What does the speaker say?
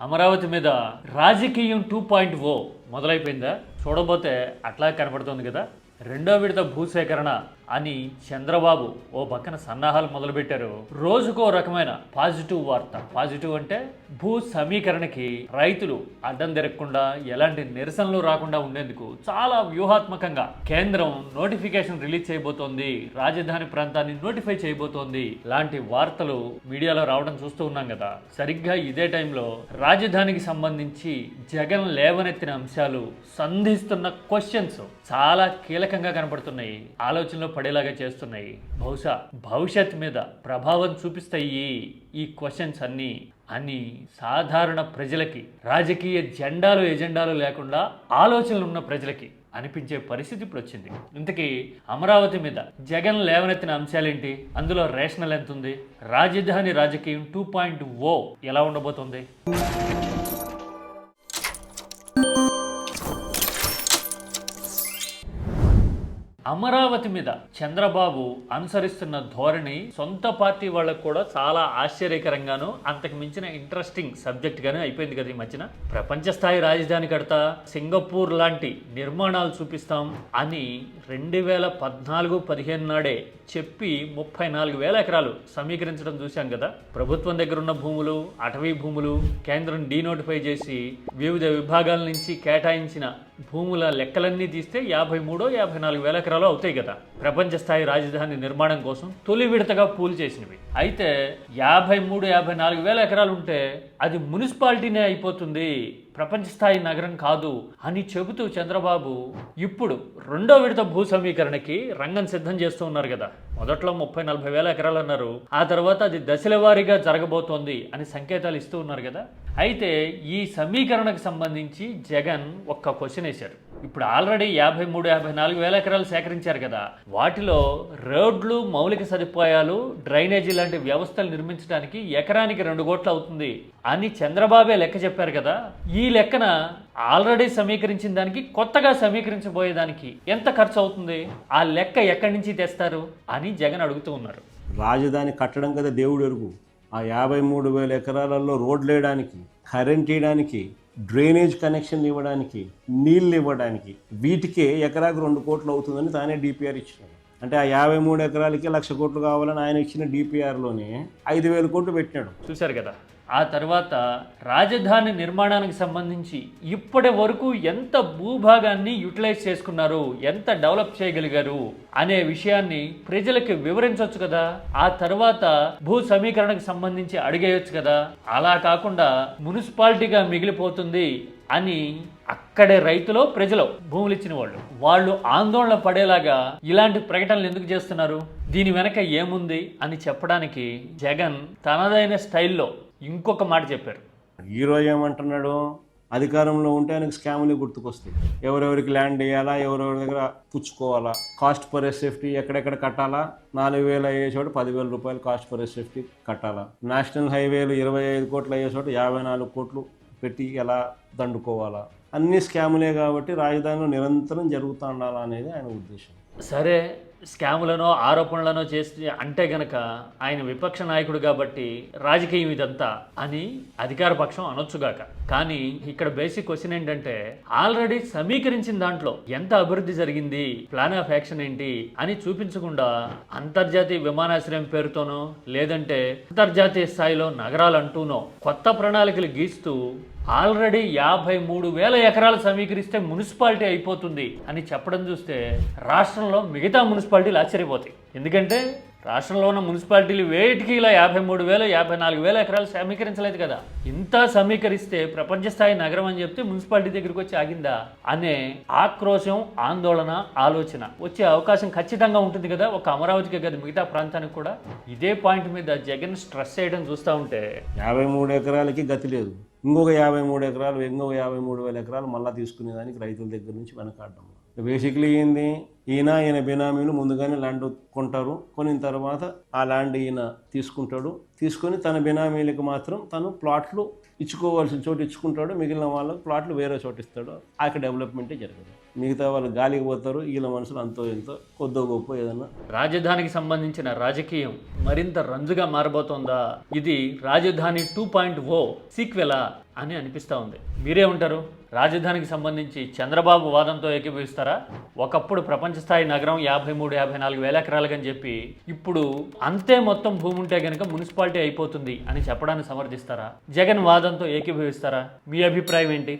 అమరావతి మీద రాజకీయం two point ఓ మొదలైపోయిందా? చూడబోతే అట్లా కనపడుతుంది కదా. రెండో విడత భూసేకరణ అని చంద్రబాబు ఓ పక్కన సన్నాహాలు మొదలుపెట్టారు. రోజుకో రకమైన పాజిటివ్ వార్త. పాజిటివ్ అంటే భూ సమీకరణకి రైతులు అడ్డం తిరగకుండా ఎలాంటి నిరసనలు రాకుండా ఉండేందుకు చాలా వ్యూహాత్మకంగా కేంద్రం నోటిఫికేషన్ రిలీజ్ చేయబోతోంది. రాజధాని ప్రాంతాన్ని నోటిఫై చేయబోతోంది. లాంటి వార్తలు మీడియాలో రావడం చూస్తూ ఉన్నాం కదా. సరిగ్గా ఇదే టైంలో రాజధానికి సంబంధించి జగన్ లేవనెత్తిన అంశాలు సంధిస్తున్న క్వశ్చన్స్ చాలా కీలకంగా కనపడుతున్నాయి. ఆలోచనలో పడేలాగా చేస్తున్నాయి. బహుశా భవిష్యత్ మీద ప్రభావం చూపిస్తాయి ఈ క్వశ్చన్స్ అన్నీ. అని సాధారణ ప్రజలకి రాజకీయ జెండాలు ఎజెండాలు లేకుండా ఆలోచనలు ఉన్న ప్రజలకి అనిపించే పరిస్థితి ఇప్పుడు వచ్చింది. ఇంతకీ అమరావతి మీద జగన్ లేవనెత్తిన అంశాలేంటి? అందులో రేషనల్ ఎంత ఉంది రాజధాని రాజకీయం టూ పాయింట్ ఓ ఎలా ఉండబోతుంది? అమరావతి మీద చంద్రబాబు అనుసరిస్తున్న ధోరణి సొంత పార్టీ వాళ్ళకు కూడా చాలా ఆశ్చర్యకరంగాను అంతకు మించిన ఇంట్రెస్టింగ్ సబ్జెక్ట్ గానే అయిపోయింది కదా ఈ మధ్యన. ప్రపంచ స్థాయి రాజధాని కడతా సింగపూర్ లాంటి నిర్మాణాలు చూపిస్తాం అని రెండు వేల పద్నాలుగు పదిహేను నాడే చెప్పి ముప్పై నాలుగు వేల ఎకరాలు సమీకరించడం చూశాం కదా. ప్రభుత్వం దగ్గర ఉన్న భూములు అటవీ భూములు కేంద్రం డీనోటిఫై చేసి వివిధ విభాగాల నుంచి కేటాయించిన భూముల లెక్కలన్నీ తీస్తే యాభై మూడో యాభై నాలుగు వేల ఎకరాలు అవుతాయి కదా. ప్రపంచ స్థాయి రాజధాని నిర్మాణం కోసం తొలి విడతగా పూలు చేసినవి. అయితే యాభై మూడు యాభై నాలుగు వేల ఎకరాలు ఉంటే అది మున్సిపాలిటీనే అయిపోతుంది. ప్రపంచ స్థాయి నగరం కాదు అని చెబుతూ చంద్రబాబు ఇప్పుడు రెండో విడత భూ సమీకరణకి రంగం సిద్ధం చేస్తూ ఉన్నారు కదా. మొదట్లో ముప్పై నలభై వేల ఎకరాలు అన్నారు. ఆ తర్వాత అది దశల వారీగా జరగబోతోంది అని సంకేతాలు ఇస్తూ ఉన్నారు కదా. అయితే ఈ సమీకరణకు సంబంధించి జగన్ ఒక్క క్వశ్చన్ వేశారు. ఇప్పుడు ఆల్రెడీ యాభై మూడు యాభై నాలుగు వేల ఎకరాలు సేకరించారు కదా. వాటిలో రోడ్లు మౌలిక సదుపాయాలు డ్రైనేజీ లాంటి వ్యవస్థలు నిర్మించడానికి ఎకరానికి రెండు కోట్లు అవుతుంది అని చంద్రబాబే లెక్క చెప్పారు కదా. ఈ లెక్కన ఆల్రెడీ సమీకరించిన దానికి కొత్తగా సమీకరించబోయేదానికి ఎంత ఖర్చు అవుతుంది? ఆ లెక్క ఎక్కడి నుంచి తెస్తారు అని జగన్ అడుగుతూ ఉన్నారు. రాజధాని కట్టడం కదా దేవుడు ఎరుగు ఆ యాభై మూడు వేల ఎకరాలలో రోడ్లు వేయడానికి కరెంట్ వేయడానికి డ్రైనేజ్ కనెక్షన్ ఇవ్వడానికి నీళ్ళు ఇవ్వడానికి వీటికే ఎకరాకు రెండు కోట్లు అవుతుందని తానే డిపిఆర్ ఇచ్చినాడు. అంటే ఆ యాభై మూడు ఎకరాలకి లక్ష కోట్లు కావాలని ఆయన ఇచ్చిన డిపిఆర్లోనే ఐదు వేల కోట్లు పెట్టినాడు. చూశారు కదా? ఆ తర్వాత రాజధాని నిర్మాణానికి సంబంధించి ఇప్పటి వరకు ఎంత భూభాగాన్ని యూటిలైజ్ చేసుకున్నారు ఎంత డెవలప్ చేయగలిగారు అనే విషయాన్ని ప్రజలకు వివరించవచ్చు కదా? ఆ తర్వాత భూ సమీకరణకు సంబంధించి అడిగేయచ్చు కదా? అలా కాకుండా మున్సిపాలిటీగా మిగిలిపోతుంది అని అక్కడే రైతులో ప్రజలు భూములు ఇచ్చిన వాళ్ళు వాళ్ళు ఆందోళన పడేలాగా ఇలాంటి ప్రకటనలు ఎందుకు చేస్తున్నారు? దీని వెనక ఏముంది అని చెప్పడానికి జగన్ తనదైన స్టైల్లో ఇంకొక మాట చెప్పారు. ఈరోజు ఏమంటున్నాడు అధికారంలో ఉంటే ఆయనకు స్కాములు గుర్తుకొస్తాయి. ఎవరెవరికి ల్యాండ్ వేయాలా ఎవరెవరి దగ్గర పుచ్చుకోవాలా కాస్ట్ పర్ సేఫ్టీ ఎక్కడెక్కడ కట్టాలా నాలుగు వేలు అయ్యే చోట పదివేల రూపాయలు కాస్ట్ పర్ సేఫ్టీ కట్టాలా. నేషనల్ హైవేలు ఇరవై ఐదు కోట్లు అయ్యే చోట యాభై నాలుగు కోట్లు పెట్టి ఎలా దండుకోవాలా? అన్ని స్కాములే కాబట్టి రాజధానిలో నిరంతరం జరుగుతూ ఉండాలా అనేది ఆయన ఉద్దేశం. సరే స్కాములను ఆరోపణలనో చేసి అంటే గనక ఆయన విపక్ష నాయకుడు కాబట్టి రాజకీయం ఇదంతా అని అధికార పక్షం అనొచ్చుగాక కానీ ఇక్కడ బేసిక్ క్వశ్చన్ ఏంటంటే ఆల్రెడీ సమీకరించిన దాంట్లో ఎంత అభివృద్ధి జరిగింది ప్లాన్ ఆఫ్ యాక్షన్ ఏంటి అని చూపించకుండా అంతర్జాతీయ విమానాశ్రయం పేరుతోనో లేదంటే అంతర్జాతీయ స్థాయిలో నగరాలు అంటూనో కొత్త ప్రణాళికలు గీస్తూ ఆల్రెడీ యాభై మూడు వేల ఎకరాలు సమీకరిస్తే మున్సిపాలిటీ అయిపోతుంది అని చెప్పడం చూస్తే రాష్ట్రంలో మిగతా మున్సిపాలిటీలు ఆశ్చర్యపోతాయి. ఎందుకంటే రాష్ట్రంలో ఉన్న మున్సిపాలిటీలు వేటికి ఇలా యాభై మూడు వేల యాభై నాలుగు వేల ఎకరాలు సమీకరించలేదు కదా. ఇంత సమీకరిస్తే ప్రపంచ స్థాయి నగరం అని చెప్తే మున్సిపాలిటీ దగ్గరికి వచ్చి ఆగిందా అనే ఆక్రోశం ఆందోళన ఆలోచన వచ్చే అవకాశం ఖచ్చితంగా ఉంటుంది కదా ఒక అమరావతికే కదా మిగతా ప్రాంతానికి కూడా. ఇదే పాయింట్ మీద జగన్ స్ట్రెస్ చేయడం చూస్తూ ఉంటే యాభై మూడు ఎకరాలకి గతి లేదు. ఇంకొక యాభై మూడు ఎకరాలు ఇంకొక యాభై మూడు వేల ఎకరాలు మళ్ళీ తీసుకునేదానికి రైతుల దగ్గర నుంచి వెనకాడడం. బేసిక్లీ ఏంది? ఈయన ఈయన బినామీలు ముందుగానే ల్యాండ్ కొంటారు. కొనిన తర్వాత ఆ ల్యాండ్ ఈయన తీసుకుంటాడు. తీసుకొని తన బినామీలకు మాత్రం తను ప్లాట్లు ఇచ్చుకోవాల్సిన చోటు ఇచ్చుకుంటాడు మిగిలిన వాళ్ళకి ప్లాట్లు వేరే చోటు ఇస్తాడు అక్కడ డెవలప్మెంటే జరగదు. మిగతా వాళ్ళు గాలికి పోతారు వీళ్ళ మనుషులు అంతో ఎంతో కొద్దో గొప్ప ఏదన్నా. రాజధానికి సంబంధించిన రాజకీయం మరింత రంజుగా మారబోతోందా? ఇది రాజధాని టూ పాయింట్ ఓ సీక్వెలా అని అనిపిస్తూ ఉంది. మీరే ఉంటారు రాజధానికి సంబంధించి చంద్రబాబు వాదంతో ఏకీభవిస్తారా? ఒకప్పుడు ప్రపంచ స్థాయి నగరం యాభై మూడు యాభై నాలుగు వేల ఎకరాలుగని చెప్పి ఇప్పుడు అంతే మొత్తం భూమి ఉంటే కనుక మున్సిపాలిటీ అయిపోతుంది అని చెప్పడాన్ని సమర్థిస్తారా? జగన్ వాదంతో ఏకీభవిస్తారా? మీ అభిప్రాయం ఏంటి?